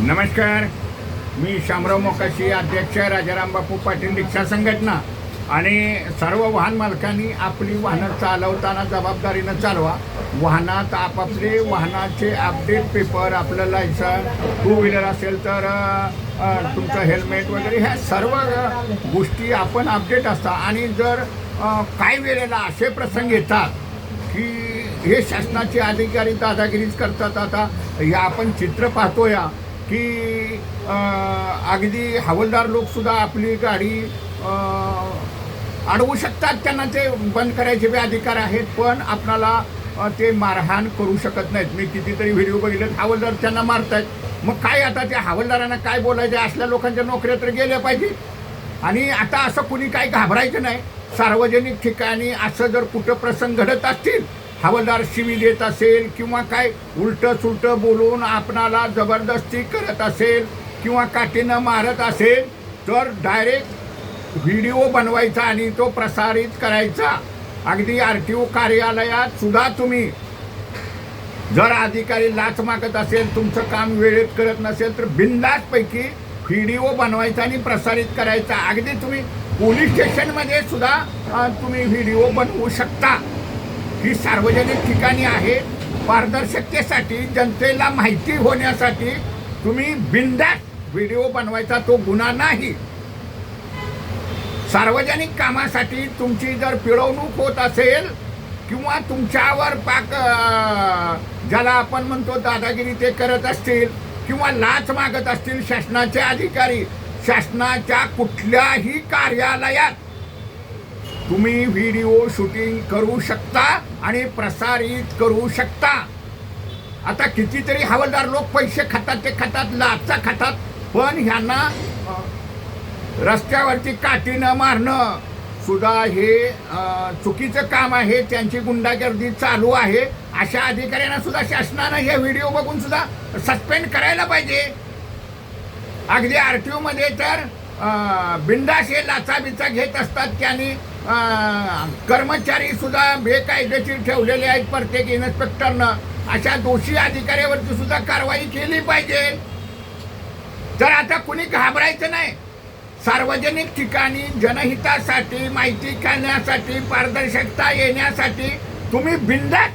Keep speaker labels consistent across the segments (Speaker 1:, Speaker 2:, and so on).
Speaker 1: नमस्कार. मी शामराव मोकाशी अध्यक्ष राजाराम बापू पाटील रिक्षा संघटना. आणि सर्व वाहन मालकांनी आपली वाहनं चालवताना जबाबदारीनं चालवा. वाहनात आपापले वाहनाचे अपडेट पेपर आपलं लायसन टू व्हीलर असेल तर तुमचं हेल्मेट वगैरे ह्या सर्व गोष्टी आपण अपडेट असता. आणि जर काही वेळेला असे प्रसंग येतात की हे शासनाचे अधिकारी दादागिरीच करतात. आता या आपण चित्र पाहतो या की अगदी हवालदार लोकसुद्धा आपली गाडी अडवू शकतात. त्यांना ते बंद करायचे बी अधिकार आहेत पण आपणाला ते मारहाण करू शकत नाहीत. मी कितीतरी व्हिडिओ बघितले हवालदार त्यांना मारतायत. मग काय आता त्या हवालदारांना काय बोलायचे? असल्या लोकांच्या नोकऱ्या तर गेल्या पाहिजे. आणि आता असं कुणी काही घाबरायचं नाही. सार्वजनिक ठिकाणी असं जर कुठं प्रसंग घडत असतील हवालदार शिवी देत असेल किंवा काय उलटं सुलटं बोलून आपणाला जबरदस्ती करत असेल किंवा काठीनं मारत असेल तर डायरेक्ट व्हिडिओ बनवायचा आणि तो प्रसारित करायचा. अगदी आर टी ओ कार्यालयात सुद्धा तुम्ही जर अधिकारी लाच मागत असेल तुमचं काम वेळेत करत नसेल तर बिंदास्तपैकी व्हिडिओ बनवायचा आणि प्रसारित करायचा. अगदी तुम्ही पोलीस स्टेशनमध्ये सुद्धा तुम्ही व्हिडिओ बनवू शकता. ही सार्वजनिक ठिकाणी आहे. पारदर्शकतेसाठी जनतेला माहिती होण्यासाठी तुम्ही बिंदास व्हिडिओ बनवायचा तो गुन्हा नाही. सार्वजनिक कामासाठी तुमची जर पिळवणूक होत असेल किंवा तुमच्यावर पाक ज्याला आपण म्हणतो दादागिरी ते करत असतील किंवा लाच मागत असतील शासनाचे अधिकारी शासनाच्या कुठल्याही कार्यालयात तुम्ही व्हिडिओ शूटिंग करू शकता. आणि प्रसारित करू शकता. आता कितीतरी हवालदार लोक पैसे खातात ते खातात लाचा खातात पण ह्यांना रस्त्यावरती रस्त्यावरती काठीनं मारणं सुद्धा हे चुकीचं काम आहे. त्यांची गुंडागर्दी चालू आहे. अशा अधिकाऱ्यांना सुद्धा शासनानं हे व्हिडिओ बघून सुद्धा सस्पेंड करायला पाहिजे. अगदी आर टी ओमध्ये तर अ, बिंदास हे लाचा बिचा घेत असतात. त्यांनी कर्मचारी सुद्धा बेकायदेशीर ठेवलेले आहेत प्रत्येक इन्स्पेक्टरनं अशा दोषी अधिकाऱ्यावरती सुद्धा कारवाई केली पाहिजे. तर आता कुणी घाबरायचं नाही. सार्वजनिक ठिकाणी जनहितासाठी माहिती करण्यासाठी पारदर्शकता येण्यासाठी तुम्ही बिंदास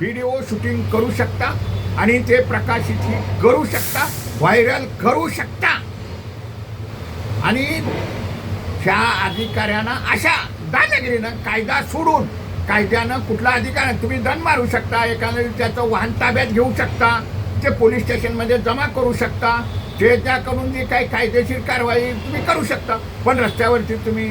Speaker 1: व्हिडिओ शूटिंग करू शकता आणि ते प्रकाशित करू शकता व्हायरल करू शकता. आणि ह्या अधिकाऱ्यांना अशा दादागिरीनं कायदा सोडून कायद्यानं कुठला अधिकार तुम्ही दंड मारू शकता एखाद्या त्याचं वाहन ताब्यात घेऊ शकता ते पोलीस स्टेशनमध्ये जमा करू शकता ते त्याकडून जी काही कायदेशीर कारवाई तुम्ही करू शकता. पण रस्त्यावरती तुम्ही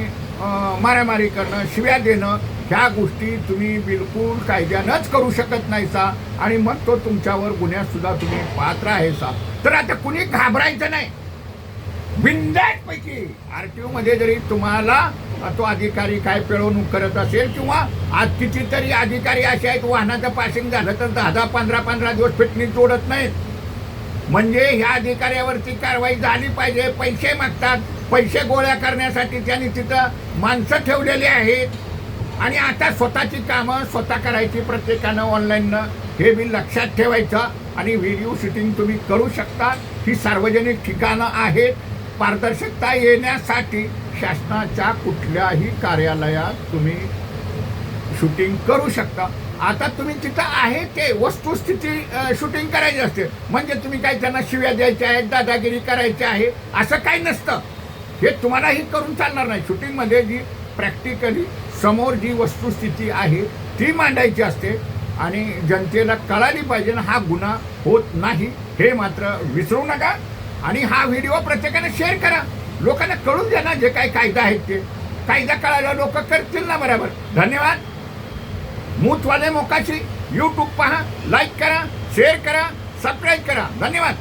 Speaker 1: मारामारी करणं शिव्या देणं ह्या गोष्टी तुम्ही बिलकुल कायद्यानंच करू शकत नाही सा आणि मग तो तुमच्यावर गुन्ह्यातसुद्धा तुम्ही पात्र आहे सा तर आता कुणी घाबरायचं नाही. बिंदास पैकी आरटीओ मध्ये जरी तुम्हाला तो अधिकारी काय पिळवणूक करत असेल किंवा आज कितीतरी अधिकारी असे आहेत वाहनाचं पासिंग झालं तर दहा दहा पंधरा पंधरा दिवस फिटणी जोडत नाहीत. म्हणजे ह्या अधिकाऱ्यावरती कारवाई झाली पाहिजे पैसे मागतात पैसे गोळ्या करण्यासाठी त्यांनी तिथं माणसं ठेवलेली आहेत. आणि आता स्वतःची कामं स्वतः करायची प्रत्येकानं ऑनलाईननं हे बी लक्षात ठेवायचं. आणि व्हिडिओ शूटिंग तुम्ही करू शकता. ही सार्वजनिक ठिकाणं आहेत. पारदर्शकता येण्यासाठी शासनाच्या कुठल्याही कार्यालयात तुम्ही शूटिंग करू शकता. आता तुम्ही तिथं आहे ते वस्तुस्थिती शूटिंग करायची असते. म्हणजे तुम्ही काय त्यांना शिव्या द्यायच्या आहेत दादागिरी करायची आहे असं काही नसतं. हे तुम्हालाही करून चालणार नाही. शूटिंगमध्ये जी प्रॅक्टिकली समोर जी वस्तुस्थिती आहे ती मांडायची असते आणि जनतेला कळाली पाहिजे ना हा गुन्हा होत नाही हे मात्र विसरू नका. आणि हा व्हिडिओ प्रत्येकाने शेअर करा. लोकांना कळून द्या ना जे काही कायदा आहेत ते. कायदा कळायला लोक करतील ना बरोबर. धन्यवाद. मूतवाले मोकाशी. यूट्यूब पहा लाईक करा शेअर करा सबस्क्राईब करा. धन्यवाद.